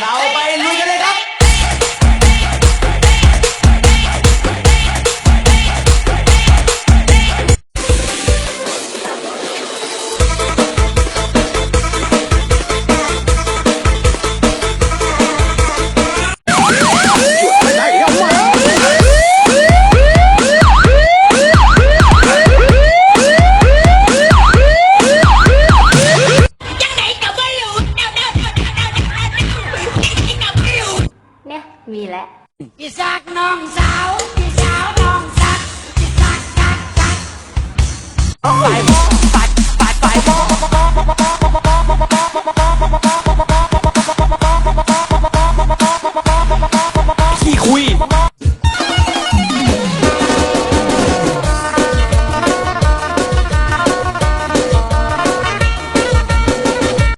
เราไปลุยกัน มีแล้วอีสักน้องสาวอีสาวน้องสักอีสักกักกัก